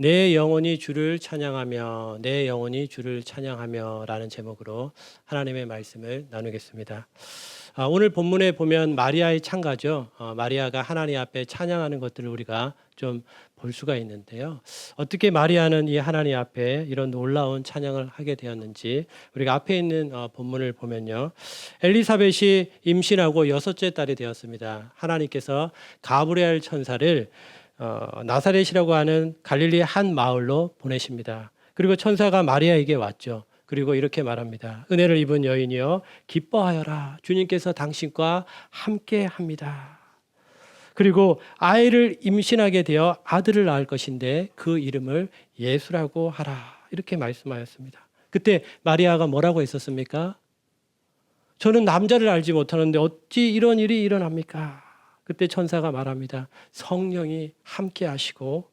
내 영혼이 주를 찬양하며 내 영혼이 주를 찬양하며라는 제목으로 하나님의 말씀을 나누겠습니다. 아, 오늘 본문에 보면 마리아의 찬가죠. 어, 마리아가 하나님 앞에 찬양하는 것들을 우리가 좀 볼 수가 있는데요. 어떻게 마리아는 이 하나님 앞에 이런 놀라운 찬양을 하게 되었는지 우리가 앞에 있는 어, 본문을 보면요. 엘리사벳이 임신하고 여섯째 딸이 되었습니다. 하나님께서 가브리엘 천사를 어, 나사렛이라고 하는 갈릴리 한 마을로 보내십니다. 그리고 천사가 마리아에게 왔죠. 그리고 이렇게 말합니다. 은혜를 입은 여인이여 기뻐하여라. 주님께서 당신과 함께 합니다. 그리고 아이를 임신하게 되어 아들을 낳을 것인데 그 이름을 예수라고 하라. 이렇게 말씀하였습니다. 그때 마리아가 뭐라고 했었습니까? 저는 남자를 알지 못하는데 어찌 이런 일이 일어납니까? 그때 천사가 말합니다. 성령이 함께 하시고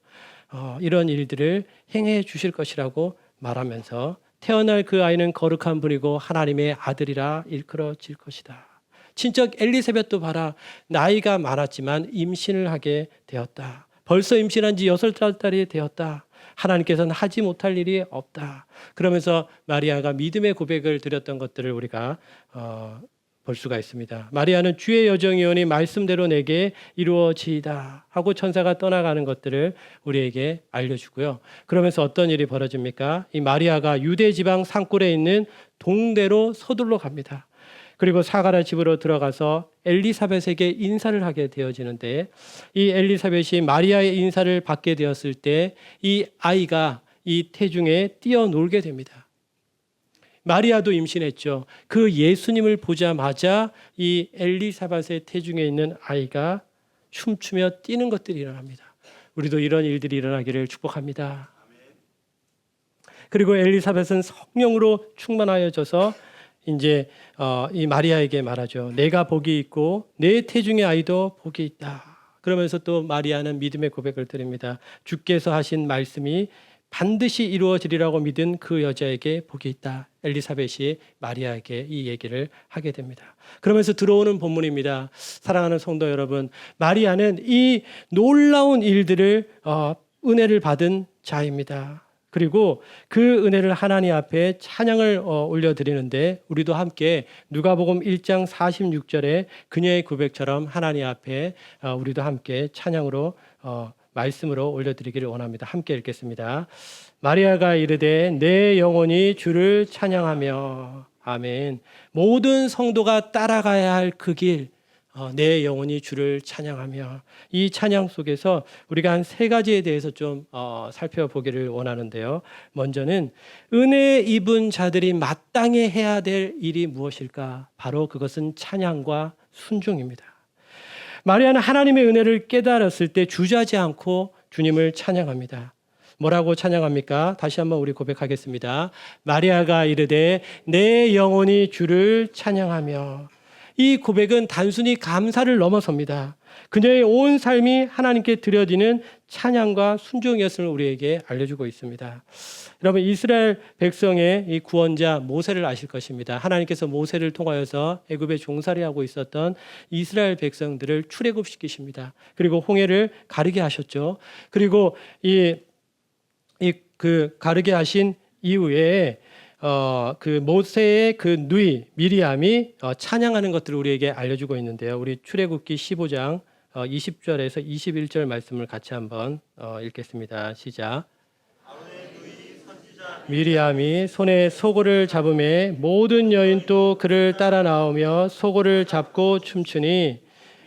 어, 이런 일들을 행해 주실 것이라고 말하면서 태어날 그 아이는 거룩한 분이고 하나님의 아들이라 일컬어질 것이다. 친척 엘리사벳도 봐라. 나이가 많았지만 임신을 하게 되었다. 벌써 임신한 지 여섯 달이 되었다. 하나님께서는 하지 못할 일이 없다. 그러면서 마리아가 믿음의 고백을 드렸던 것들을 우리가 어, 볼 수가 있습니다. 마리아는 주의 여정이오니 말씀대로 내게 이루어지이다 하고 천사가 떠나가는 것들을 우리에게 알려주고요. 그러면서 어떤 일이 벌어집니까? 이 마리아가 유대 지방 산골에 있는 동대로 서둘러 갑니다. 그리고 사가라 집으로 들어가서 엘리사벳에게 인사를 하게 되어지는데 이 엘리사벳이 마리아의 인사를 받게 되었을 때 이 아이가 이 태중에 뛰어놀게 됩니다. 마리아도 임신했죠. 그 예수님을 보자마자 이 엘리사벳의 태중에 있는 아이가 춤추며 뛰는 것들이 일어납니다. 우리도 이런 일들이 일어나기를 축복합니다. 그리고 엘리사벳은 성령으로 충만하여져서 이제 어, 이 마리아에게 말하죠. 내가 복이 있고 내 태중의 아이도 복이 있다. 그러면서 또 마리아는 믿음의 고백을 드립니다. 주께서 하신 말씀이 반드시 이루어지리라고 믿은 그 여자에게 복이 있다. 엘리사벳이 마리아에게 이 얘기를 하게 됩니다. 그러면서 들어오는 본문입니다. 사랑하는 성도 여러분, 마리아는 이 놀라운 일들을 어, 은혜를 받은 자입니다. 그리고 그 은혜를 하나님 앞에 찬양을 어, 올려드리는데 우리도 함께 누가복음 1장 46절에 그녀의 고백처럼 하나님 앞에 어, 우리도 함께 찬양으로 어, 말씀으로 올려드리기를 원합니다. 함께 읽겠습니다. 마리아가 이르되 내 영혼이 주를 찬양하며 아멘. 모든 성도가 따라가야 할 그 길, 어, 내 영혼이 주를 찬양하며 이 찬양 속에서 우리가 한 세 가지에 대해서 좀 어, 살펴보기를 원하는데요. 먼저는 은혜 입은 자들이 마땅히 해야 될 일이 무엇일까? 바로 그것은 찬양과 순종입니다. 마리아는 하나님의 은혜를 깨달았을 때 주저하지 않고 주님을 찬양합니다. 뭐라고 찬양합니까? 다시 한번 우리 고백하겠습니다. 마리아가 이르되 내 영혼이 주를 찬양하며 이 고백은 단순히 감사를 넘어섭니다. 그녀의 온 삶이 하나님께 드려지는 찬양과 순종이었음을 우리에게 알려주고 있습니다. 여러분 이스라엘 백성의 이 구원자 모세를 아실 것입니다. 하나님께서 모세를 통하여서 애굽에 종살이 하고 있었던 이스라엘 백성들을 출애굽시키십니다. 그리고 홍해를 가르게 하셨죠. 그리고 이 이 그 가르게 하신 이후에 어, 그 모세의 그 누이 미리암이 어, 찬양하는 것들을 우리에게 알려주고 있는데요. 우리 출애굽기 15장 어, 20절에서 21절 말씀을 같이 한번 어, 읽겠습니다. 시작. 미리암이 손에 소고를 잡음에 모든 여인도 그를 따라 나오며 소고를 잡고 춤추니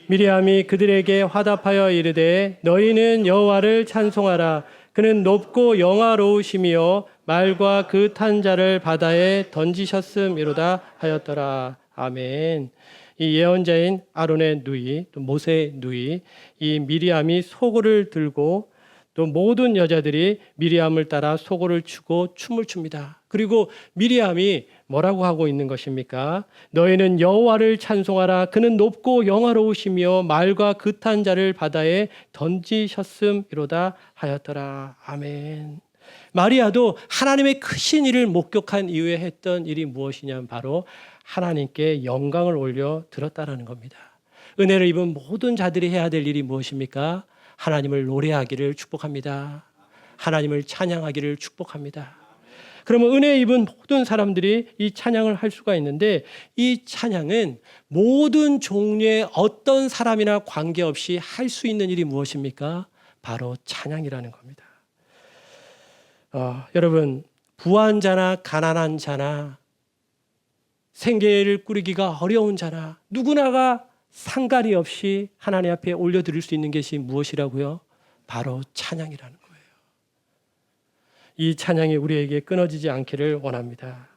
미리암이 그들에게 화답하여 이르되 너희는 여호와를 찬송하라 그는 높고 영화로우시며 말과 그 탄 자를 바다에 던지셨음이로다 하였더라 아멘. 이 예언자인 아론의 누이 또 모세의 누이 이 미리암이 소고를 들고 또 모든 여자들이 미리암을 따라 소고를 추고 춤을 춥니다. 그리고 미리암이 뭐라고 하고 있는 것입니까? 너희는 여호와를 찬송하라. 그는 높고 영화로우시며 말과 그탄 자를 바다에 던지셨음이로다 하였더라. 아멘. 마리아도 하나님의 크신 일을 목격한 이후에 했던 일이 무엇이냐면 바로 하나님께 영광을 올려 들었다라는 겁니다. 은혜를 입은 모든 자들이 해야 될 일이 무엇입니까? 하나님을 노래하기를 축복합니다. 하나님을 찬양하기를 축복합니다. 그러면 은혜 입은 모든 사람들이 이 찬양을 할 수가 있는데 이 찬양은 모든 종류의 어떤 사람이나 관계없이 할 수 있는 일이 무엇입니까? 바로 찬양이라는 겁니다. 어, 여러분 부한 자나 가난한 자나 생계를 꾸리기가 어려운 자나 누구나가 상관이 없이 하나님 앞에 올려드릴 수 있는 것이 무엇이라고요? 바로 찬양이라는 거예요. 이 찬양이 우리에게 끊어지지 않기를 원합니다.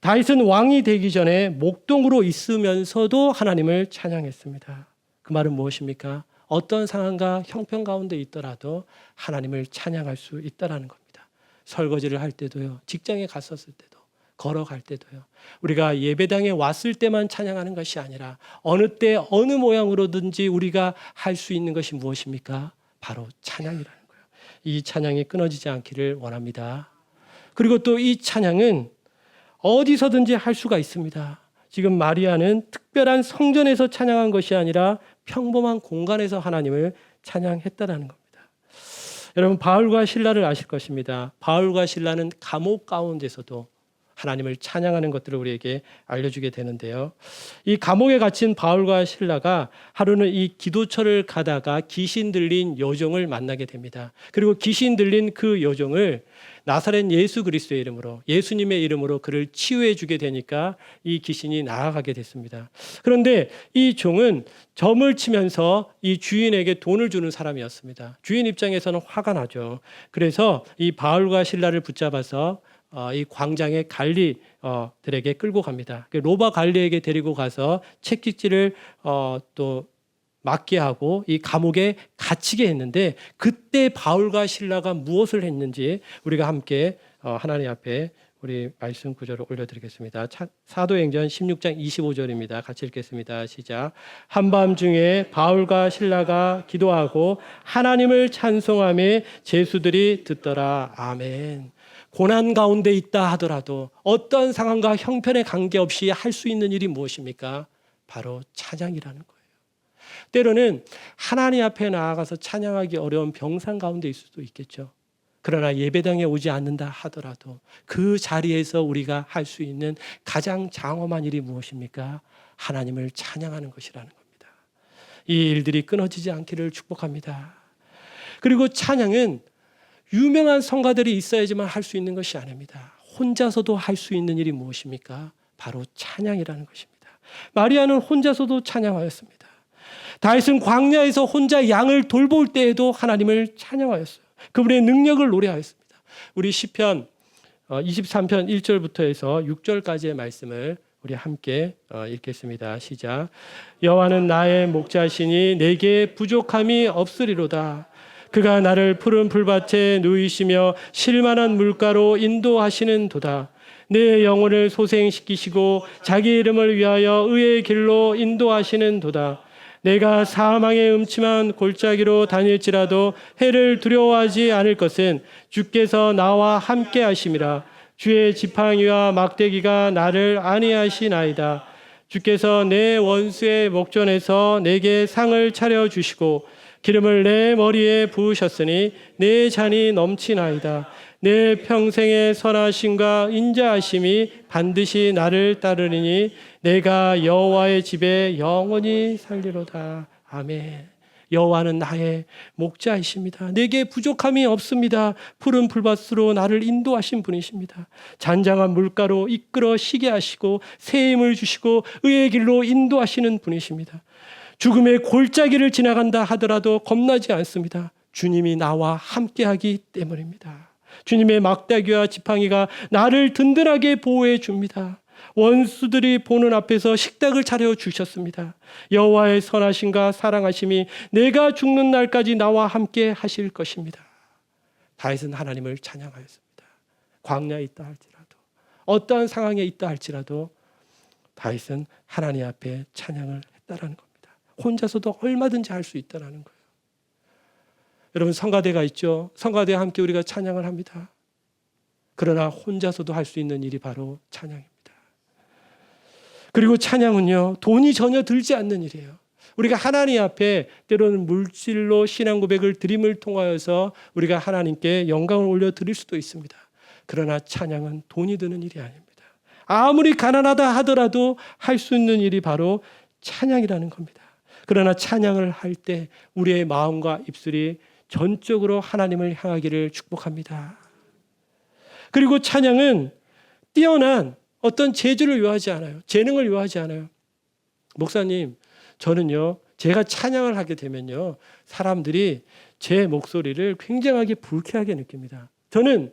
다윗은 왕이 되기 전에 목동으로 있으면서도 하나님을 찬양했습니다. 그 말은 무엇입니까? 어떤 상황과 형편 가운데 있더라도 하나님을 찬양할 수 있다라는 겁니다. 설거지를 할 때도요, 직장에 갔었을 때도, 걸어갈 때도요. 우리가 예배당에 왔을 때만 찬양하는 것이 아니라 어느 때 어느 모양으로든지 우리가 할 수 있는 것이 무엇입니까? 바로 찬양이라는 거예요. 이 찬양이 끊어지지 않기를 원합니다. 그리고 또 이 찬양은 어디서든지 할 수가 있습니다. 지금 마리아는 특별한 성전에서 찬양한 것이 아니라 평범한 공간에서 하나님을 찬양했다라는 겁니다. 여러분 바울과 신라를 아실 것입니다. 바울과 신라는 감옥 가운데서도 하나님을 찬양하는 것들을 우리에게 알려주게 되는데요. 이 감옥에 갇힌 바울과 신라가 하루는 이 기도처를 가다가 귀신 들린 여종을 만나게 됩니다. 그리고 귀신 들린 그 여종을 나사렛 예수 그리스도의 이름으로 예수님의 이름으로 그를 치유해 주게 되니까 이 귀신이 나아가게 됐습니다. 그런데 이 종은 점을 치면서 이 주인에게 돈을 주는 사람이었습니다. 주인 입장에서는 화가 나죠. 그래서 이 바울과 신라를 붙잡아서 어, 이 광장의 관리들에게 끌고 갑니다. 그 로바 관리에게 데리고 가서 채찍질을 어, 또 맞게 하고 이 감옥에 갇히게 했는데 그때 바울과 신라가 무엇을 했는지 우리가 함께 어, 하나님 앞에 우리 말씀 구절을 올려드리겠습니다. 차- 사도행전 16장 25절입니다. 같이 읽겠습니다. 시작. 한밤중에 바울과 신라가 기도하고 하나님을 찬송하며 제수들이 듣더라. 아멘. 고난 가운데 있다 하더라도 어떤 상황과 형편에 관계없이 할 수 있는 일이 무엇입니까? 바로 찬양이라는 거예요. 때로는 하나님 앞에 나아가서 찬양하기 어려운 병상 가운데 있을 수도 있겠죠. 그러나 예배당에 오지 않는다 하더라도 그 자리에서 우리가 할 수 있는 가장 장엄한 일이 무엇입니까? 하나님을 찬양하는 것이라는 겁니다. 이 일들이 끊어지지 않기를 축복합니다. 그리고 찬양은 유명한 성가들이 있어야지만 할 수 있는 것이 아닙니다. 혼자서도 할 수 있는 일이 무엇입니까? 바로 찬양이라는 것입니다. 마리아는 혼자서도 찬양하였습니다. 다윗은 광야에서 혼자 양을 돌볼 때에도 하나님을 찬양하였어요. 그분의 능력을 노래하였습니다. 우리 시편 23편 1절부터 해서 6절까지의 말씀을 우리 함께 어, 읽겠습니다. 시작. 여호와는 나의 목자시니 내게 부족함이 없으리로다. 그가 나를 푸른 풀밭에 누이시며 실만한 물가로 인도하시는 도다. 내 영혼을 소생시키시고 자기 이름을 위하여 의의 길로 인도하시는 도다. 내가 사망의 음침한 골짜기로 다닐지라도 해를 두려워하지 않을 것은 주께서 나와 함께 하심이라. 주의 지팡이와 막대기가 나를 안위하시나이다. 주께서 내 원수의 목전에서 내게 상을 차려 주시고 기름을 내 머리에 부으셨으니 내 잔이 넘치나이다. 내 평생의 선하심과 인자하심이 반드시 나를 따르리니 내가 여호와의 집에 영원히 살리로다. 아멘. 여호와는 나의 목자이십니다. 내게 부족함이 없습니다. 푸른 풀밭으로 나를 인도하신 분이십니다. 잔잔한 물가로 이끌어 쉬게 하시고 새 힘을 주시고 의의 길로 인도하시는 분이십니다. 죽음의 골짜기를 지나간다 하더라도 겁나지 않습니다. 주님이 나와 함께하기 때문입니다. 주님의 막대기와 지팡이가 나를 든든하게 보호해 줍니다. 원수들이 보는 앞에서 식탁을 차려 주셨습니다. 여호와의 선하심과 사랑하심이 내가 죽는 날까지 나와 함께 하실 것입니다. 다윗은 하나님을 찬양하였습니다. 광야에 있다 할지라도 어떠한 상황에 있다 할지라도 다윗은 하나님 앞에 찬양을 했다라는 겁니다. 혼자서도 얼마든지 할 수 있다라는 거예요. 여러분 성가대가 있죠. 성가대와 함께 우리가 찬양을 합니다. 그러나 혼자서도 할 수 있는 일이 바로 찬양입니다. 그리고 찬양은요, 돈이 전혀 들지 않는 일이에요. 우리가 하나님 앞에 때로는 물질로 신앙 고백을 드림을 통하여서 우리가 하나님께 영광을 올려 드릴 수도 있습니다. 그러나 찬양은 돈이 드는 일이 아닙니다. 아무리 가난하다 하더라도 할 수 있는 일이 바로 찬양이라는 겁니다. 그러나 찬양을 할 때 우리의 마음과 입술이 전적으로 하나님을 향하기를 축복합니다. 그리고 찬양은 뛰어난 어떤 재주를 요하지 않아요. 재능을 요하지 않아요. 목사님, 저는요, 제가 찬양을 하게 되면요, 사람들이 제 목소리를 굉장하게 불쾌하게 느낍니다. 저는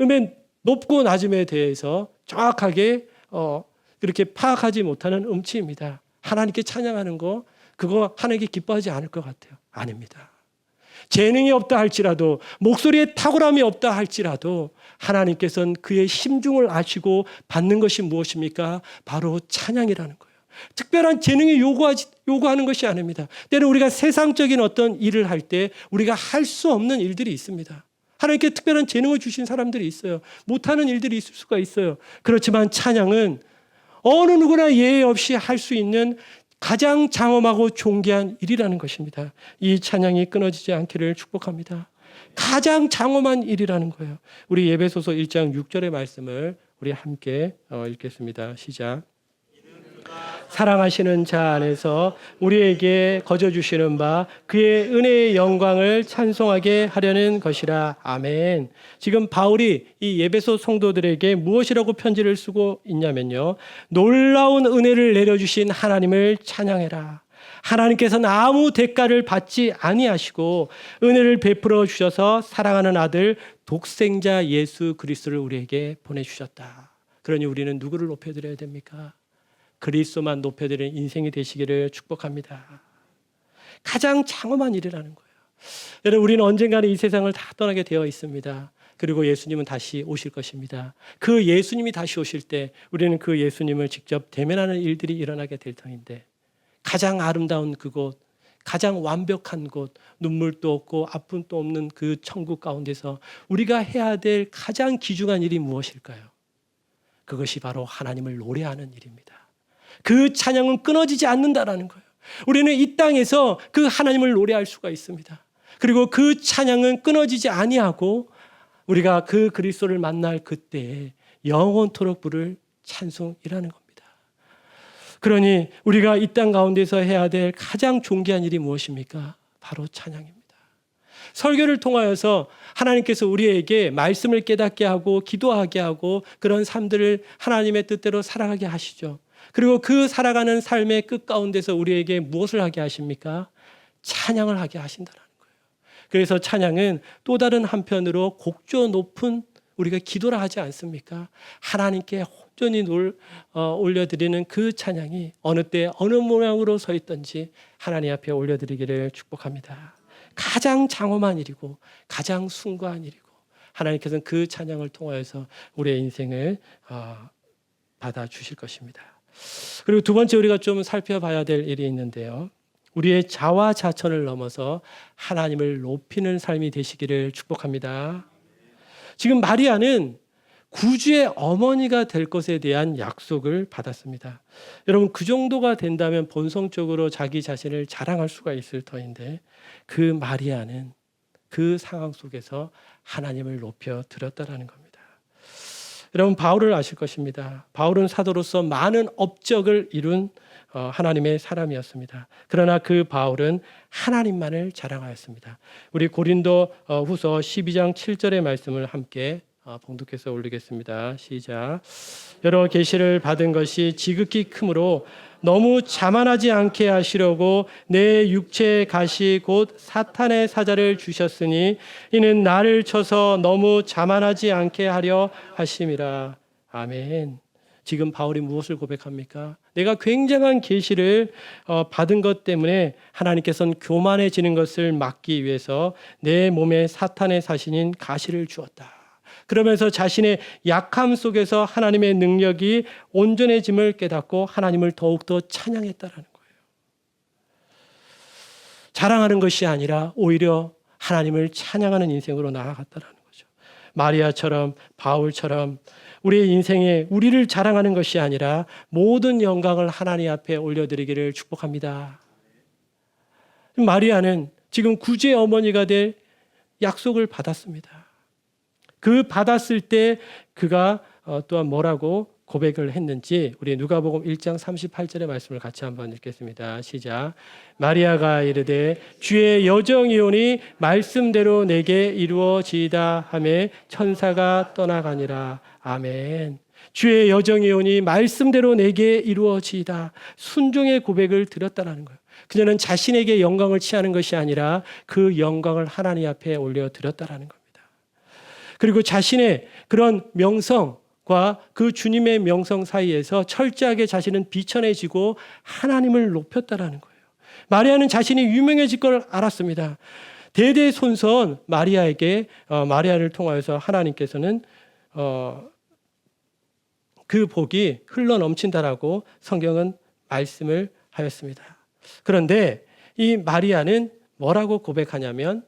음의 높고 낮음에 대해서 정확하게 어, 그렇게 파악하지 못하는 음치입니다. 하나님께 찬양하는 거, 그거 하나님께 기뻐하지 않을 것 같아요. 아닙니다. 재능이 없다 할지라도 목소리에 탁월함이 없다 할지라도 하나님께서는 그의 심중을 아시고 받는 것이 무엇입니까? 바로 찬양이라는 거예요. 특별한 재능이 요구하지, 요구하는 것이 아닙니다. 때로 우리가 세상적인 어떤 일을 할 때 우리가 할 수 없는 일들이 있습니다. 하나님께 특별한 재능을 주신 사람들이 있어요. 못하는 일들이 있을 수가 있어요. 그렇지만 찬양은 어느 누구나 예외 없이 할 수 있는 가장 장엄하고 존귀한 일이라는 것입니다. 이 찬양이 끊어지지 않기를 축복합니다. 가장 장엄한 일이라는 거예요. 우리 예배소서 1장 6절의 말씀을 우리 함께 어, 읽겠습니다. 시작. 사랑하시는 자 안에서 우리에게 거저 주시는 바 그의 은혜의 영광을 찬송하게 하려는 것이라. 아멘. 지금 바울이 이 예배소 성도들에게 무엇이라고 편지를 쓰고 있냐면요. 놀라운 은혜를 내려 주신 하나님을 찬양해라. 하나님께서는 아무 대가를 받지 아니하시고 은혜를 베풀어 주셔서 사랑하는 아들 독생자 예수 그리스도를 우리에게 보내 주셨다. 그러니 우리는 누구를 높여 드려야 됩니까? 그리스도만 높여드리는 인생이 되시기를 축복합니다. 가장 장엄한 일이라는 거예요. 여러분 우리는 언젠가는 이 세상을 다 떠나게 되어 있습니다. 그리고 예수님은 다시 오실 것입니다. 그 예수님이 다시 오실 때 우리는 그 예수님을 직접 대면하는 일들이 일어나게 될 터인데 가장 아름다운 그곳, 가장 완벽한 곳, 눈물도 없고 아픔도 없는 그 천국 가운데서 우리가 해야 될 가장 귀중한 일이 무엇일까요? 그것이 바로 하나님을 노래하는 일입니다. 그 찬양은 끊어지지 않는다라는 거예요. 우리는 이 땅에서 그 하나님을 노래할 수가 있습니다. 그리고 그 찬양은 끊어지지 아니하고 우리가 그 그리스도를 만날 그때에 영원토록 부를 찬송이라는 겁니다. 그러니 우리가 이 땅 가운데서 해야 될 가장 존귀한 일이 무엇입니까? 바로 찬양입니다. 설교를 통하여서 하나님께서 우리에게 말씀을 깨닫게 하고 기도하게 하고 그런 삶들을 하나님의 뜻대로 살아가게 하시죠. 그리고 그 살아가는 삶의 끝 가운데서 우리에게 무엇을 하게 하십니까? 찬양을 하게 하신다는 거예요. 그래서 찬양은 또 다른 한편으로 곡조 높은 우리가 기도를 하지 않습니까? 하나님께 온전히 놀, 어, 올려드리는 그 찬양이 어느 때 어느 모양으로 서 있든지 하나님 앞에 올려드리기를 축복합니다. 가장 장엄한 일이고 가장 숭고한 일이고 하나님께서는 그 찬양을 통하여서 우리의 인생을 어, 받아 주실 것입니다. 그리고 두 번째 우리가 좀 살펴봐야 될 일이 있는데요. 우리의 자화자천을 넘어서 하나님을 높이는 삶이 되시기를 축복합니다. 지금 마리아는 구주의 어머니가 될 것에 대한 약속을 받았습니다. 여러분 그 정도가 된다면 본성적으로 자기 자신을 자랑할 수가 있을 터인데 그 마리아는 그 상황 속에서 하나님을 높여 드렸다라는 겁니다. 여러분 바울을 아실 것입니다. 바울은 사도로서 많은 업적을 이룬 어, 하나님의 사람이었습니다. 그러나 그 바울은 하나님만을 자랑하였습니다. 우리 고린도 어, 후서 12장 7절의 말씀을 함께 어, 봉독해서 올리겠습니다. 시작. 여러 계시를 받은 것이 지극히 크므로 너무 자만하지 않게 하시려고 내 육체의 가시 곧 사탄의 사자를 주셨으니 이는 나를 쳐서 너무 자만하지 않게 하려 하심이라. 아멘. 지금 바울이 무엇을 고백합니까? 내가 굉장한 계시를 어, 받은 것 때문에 하나님께서는 교만해지는 것을 막기 위해서 내 몸에 사탄의 사신인 가시를 주었다. 그러면서 자신의 약함 속에서 하나님의 능력이 온전해짐을 깨닫고 하나님을 더욱더 찬양했다라는 거예요. 자랑하는 것이 아니라 오히려 하나님을 찬양하는 인생으로 나아갔다라는 거죠. 마리아처럼 바울처럼 우리의 인생에 우리를 자랑하는 것이 아니라 모든 영광을 하나님 앞에 올려드리기를 축복합니다. 마리아는 지금 구제 어머니가 될 약속을 받았습니다. 그 받았을 때 그가 어, 또한 뭐라고 고백을 했는지 우리 누가복음 1장 38절의 말씀을 같이 한번 읽겠습니다. 시작. 마리아가 이르되 주의 여정이오니 말씀대로 내게 이루어지이다 하매 천사가 떠나가니라. 아멘. 주의 여정이오니 말씀대로 내게 이루어지이다. 순종의 고백을 드렸다라는 거예요. 그녀는 자신에게 영광을 취하는 것이 아니라 그 영광을 하나님 앞에 올려 드렸다라는 겁니다. 그리고 자신의 그런 명성과 그 주님의 명성 사이에서 철저하게 자신은 비천해지고 하나님을 높였다라는 거예요. 마리아는 자신이 유명해질 걸 알았습니다. 대대손손 마리아에게 어, 마리아를 통하여서 하나님께서는 어, 그 복이 흘러 넘친다라고 성경은 말씀을 하였습니다. 그런데 이 마리아는 뭐라고 고백하냐면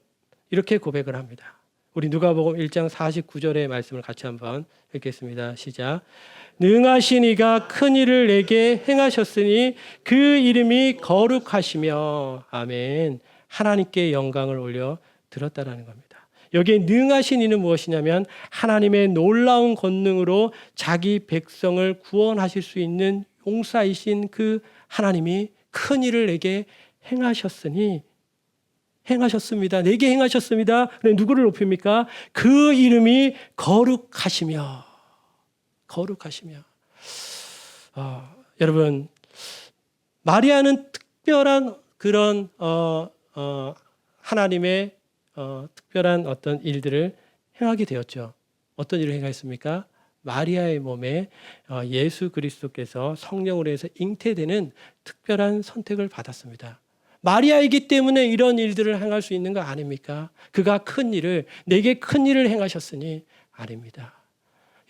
이렇게 고백을 합니다. 우리 누가복음 1장 49절의 말씀을 같이 한번 읽겠습니다. 시작. 능하신 이가 큰 일을 내게 행하셨으니 그 이름이 거룩하시며 아멘. 하나님께 영광을 올려 들었다라는 겁니다. 여기에 능하신 이는 무엇이냐면 하나님의 놀라운 권능으로 자기 백성을 구원하실 수 있는 용사이신 그 하나님이 큰 일을 내게 행하셨으니 행하셨습니다. 내게 행하셨습니다. 누구를 높입니까? 그 이름이 거룩하시며 거룩하시며 어, 여러분 마리아는 특별한 그런 어, 어, 하나님의 어, 특별한 어떤 일들을 행하게 되었죠. 어떤 일을 행했습니까? 마리아의 몸에 어, 예수 그리스도께서 성령으로 해서 잉태되는 특별한 선택을 받았습니다. 마리아이기 때문에 이런 일들을 행할 수 있는 거 아닙니까? 그가 큰 일을 내게 큰 일을 행하셨으니 아닙니다.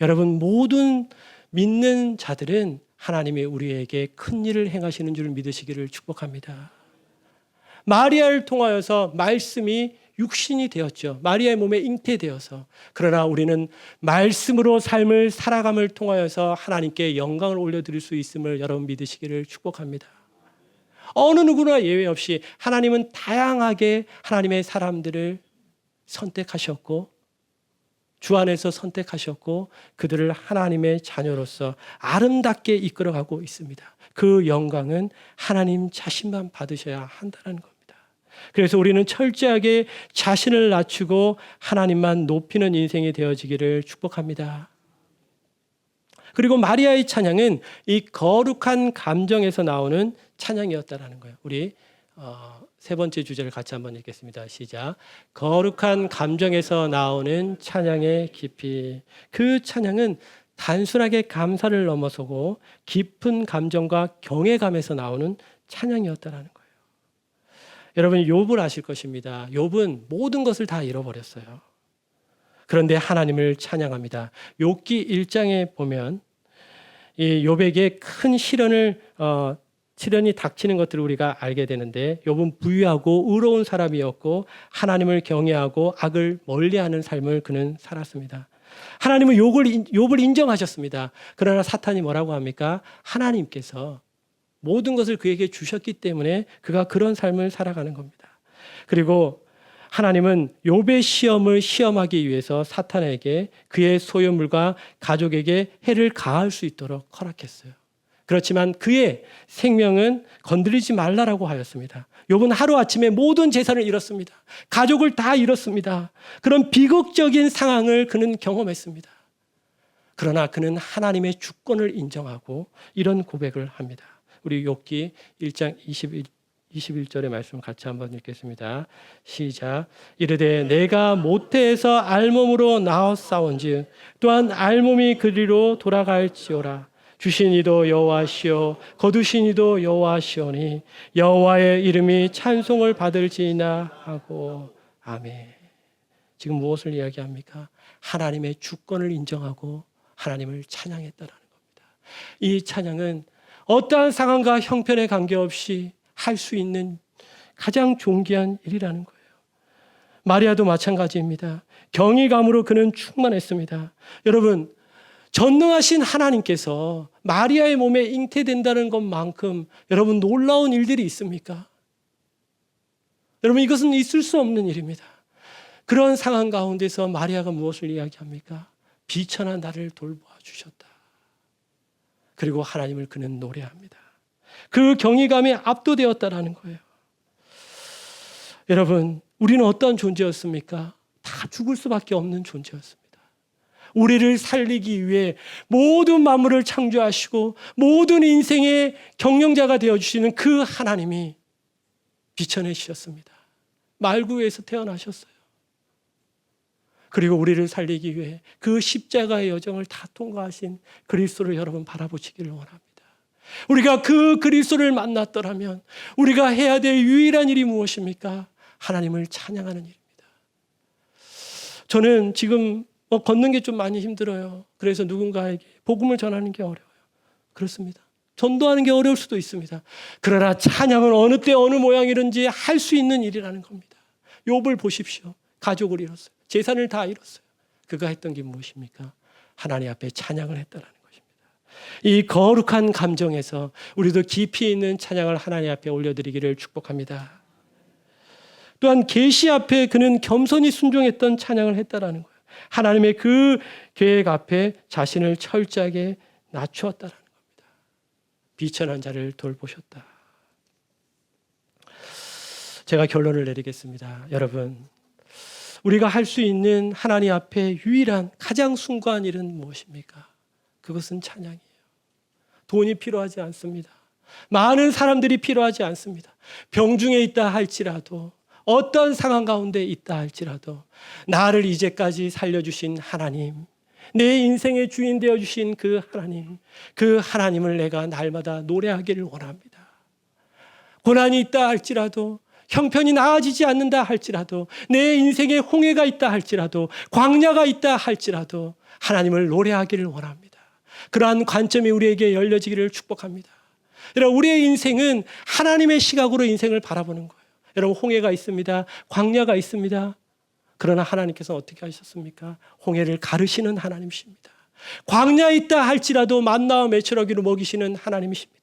여러분 모든 믿는 자들은 하나님이 우리에게 큰 일을 행하시는 줄 믿으시기를 축복합니다. 마리아를 통하여서 말씀이 육신이 되었죠. 마리아의 몸에 잉태되어서. 그러나 우리는 말씀으로 삶을 살아감을 통하여서 하나님께 영광을 올려드릴 수 있음을 여러분 믿으시기를 축복합니다. 어느 누구나 예외 없이 하나님은 다양하게 하나님의 사람들을 선택하셨고 주 안에서 선택하셨고 그들을 하나님의 자녀로서 아름답게 이끌어가고 있습니다. 그 영광은 하나님 자신만 받으셔야 한다는 겁니다. 그래서 우리는 철저하게 자신을 낮추고 하나님만 높이는 인생이 되어지기를 축복합니다. 그리고 마리아의 찬양은 이 거룩한 감정에서 나오는 찬양이었다라는 거예요. 우리 어, 세 번째 주제를 같이 한번 읽겠습니다. 시작. 거룩한 감정에서 나오는 찬양의 깊이. 그 찬양은 단순하게 감사를 넘어서고 깊은 감정과 경외감에서 나오는 찬양이었다라는 거예요. 여러분 욥을 아실 것입니다. 욥은 모든 것을 다 잃어버렸어요. 그런데 하나님을 찬양합니다. 욥기 1장에 보면 이 욥에게 큰 시련을 어, 시련이 닥치는 것들을 우리가 알게 되는데 욥은 부유하고 의로운 사람이었고 하나님을 경외하고 악을 멀리하는 삶을 그는 살았습니다. 하나님은 욥을 욥을 인정하셨습니다. 그러나 사탄이 뭐라고 합니까? 하나님께서 모든 것을 그에게 주셨기 때문에 그가 그런 삶을 살아가는 겁니다. 그리고 하나님은 욥의 시험을 시험하기 위해서 사탄에게 그의 소유물과 가족에게 해를 가할 수 있도록 허락했어요. 그렇지만 그의 생명은 건드리지 말라라고 하였습니다. 욥은 하루 아침에 모든 재산을 잃었습니다. 가족을 다 잃었습니다. 그런 비극적인 상황을 그는 경험했습니다. 그러나 그는 하나님의 주권을 인정하고 이런 고백을 합니다. 우리 욥기 1장 21 21절의 말씀 같이 한번 읽겠습니다. 시작. 이르되 내가 모태에서 알몸으로 나왔사온즉 또한 알몸이 그리로 돌아갈지어라. 주신 이도 여호와시오 거두신 이도 여호와시오니 여호와의 이름이 찬송을 받을지나 하고 아멘. 지금 무엇을 이야기합니까? 하나님의 주권을 인정하고 하나님을 찬양했다라는 겁니다. 이 찬양은 어떠한 상황과 형편에 관계없이 할 수 있는 가장 존귀한 일이라는 거예요. 마리아도 마찬가지입니다. 경이감으로 그는 충만했습니다. 여러분, 전능하신 하나님께서 마리아의 몸에 잉태된다는 것만큼 여러분 놀라운 일들이 있습니까? 여러분 이것은 있을 수 없는 일입니다. 그런 상황 가운데서 마리아가 무엇을 이야기합니까? 비천한 나를 돌보아 주셨다. 그리고 하나님을 그는 노래합니다. 그 경이감에 압도되었다라는 거예요. 여러분, 우리는 어떤 존재였습니까? 다 죽을 수밖에 없는 존재였습니다. 우리를 살리기 위해 모든 만물을 창조하시고 모든 인생의 경영자가 되어 주시는 그 하나님이 비천해주셨습니다. 말구에서 태어나셨어요. 그리고 우리를 살리기 위해 그 십자가의 여정을 다 통과하신 그리스도를 여러분 바라보시기를 원합니다. 우리가 그 그리스도를 만났더라면 우리가 해야 될 유일한 일이 무엇입니까? 하나님을 찬양하는 일입니다. 저는 지금 뭐 걷는 게 좀 많이 힘들어요. 그래서 누군가에게 복음을 전하는 게 어려워요. 그렇습니다. 전도하는 게 어려울 수도 있습니다. 그러나 찬양은 어느 때 어느 모양이든지 할 수 있는 일이라는 겁니다. 욥을 보십시오. 가족을 잃었어요. 재산을 다 잃었어요. 그가 했던 게 무엇입니까? 하나님 앞에 찬양을 했다라는 것입니다. 이 거룩한 감정에서 우리도 깊이 있는 찬양을 하나님 앞에 올려드리기를 축복합니다. 또한 계시 앞에 그는 겸손히 순종했던 찬양을 했다라는 거예요. 하나님의 그 계획 앞에 자신을 철저하게 낮추었다라는 겁니다. 비천한 자를 돌보셨다. 제가 결론을 내리겠습니다. 여러분, 우리가 할 수 있는 하나님 앞에 유일한 가장 숭고한 일은 무엇입니까? 그것은 찬양이에요. 돈이 필요하지 않습니다. 많은 사람들이 필요하지 않습니다. 병중에 있다 할지라도 어떤 상황 가운데 있다 할지라도 나를 이제까지 살려주신 하나님, 내 인생의 주인 되어 주신 그 하나님, 그 하나님을 내가 날마다 노래하기를 원합니다. 고난이 있다 할지라도 형편이 나아지지 않는다 할지라도 내 인생에 홍해가 있다 할지라도 광야가 있다 할지라도 하나님을 노래하기를 원합니다. 그러한 관점이 우리에게 열려지기를 축복합니다. 여러분 우리의 인생은 하나님의 시각으로 인생을 바라보는 거예요. 여러분 홍해가 있습니다. 광야가 있습니다. 그러나 하나님께서 어떻게 하셨습니까? 홍해를 가르시는 하나님이십니다. 광야에 있다 할지라도 만나와 매출하기로 먹이시는 하나님이십니다.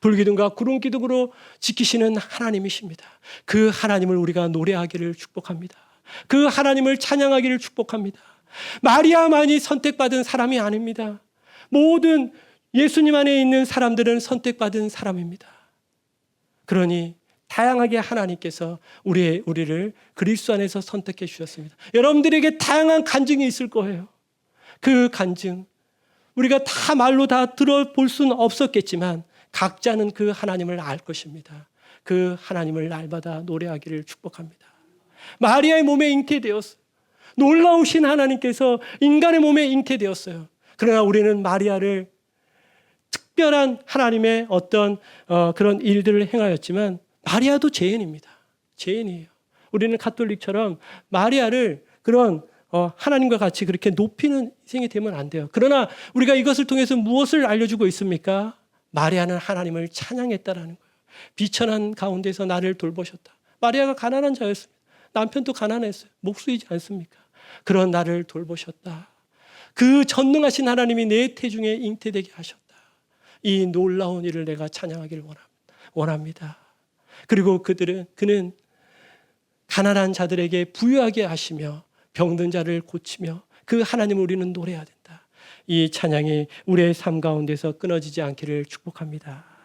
불기둥과 구름 기둥으로 지키시는 하나님이십니다. 그 하나님을 우리가 노래하기를 축복합니다. 그 하나님을 찬양하기를 축복합니다. 마리아만이 선택받은 사람이 아닙니다. 모든 예수님 안에 있는 사람들은 선택받은 사람입니다. 그러니 다양하게 하나님께서 우리 우리를 그리스도 안에서 선택해 주셨습니다. 여러분들에게 다양한 간증이 있을 거예요. 그 간증 우리가 다 말로 다 들어볼 수는 없었겠지만 각자는 그 하나님을 알 것입니다. 그 하나님을 날마다 노래하기를 축복합니다. 마리아의 몸에 잉태되었어요. 놀라우신 하나님께서 인간의 몸에 잉태되었어요. 그러나 우리는 마리아를 특별한 하나님의 어떤 어, 그런 일들을 행하였지만 마리아도 죄인입니다. 죄인이에요. 우리는 가톨릭처럼 마리아를 그런 어, 하나님과 같이 그렇게 높이는 인생이 되면 안 돼요. 그러나 우리가 이것을 통해서 무엇을 알려주고 있습니까? 마리아는 하나님을 찬양했다라는 거예요. 비천한 가운데서 나를 돌보셨다. 마리아가 가난한 자였습니다. 남편도 가난했어요. 목수이지 않습니까? 그런 나를 돌보셨다. 그 전능하신 하나님이 내 태중에 잉태되게 하셨다. 이 놀라운 일을 내가 찬양하기를 원합니다. 그리고 그들은 그는 가난한 자들에게 부유하게 하시며 병든 자를 고치며 그 하나님을 우리는 노래해야 된다. 이 찬양이 우리의 삶 가운데서 끊어지지 않기를 축복합니다.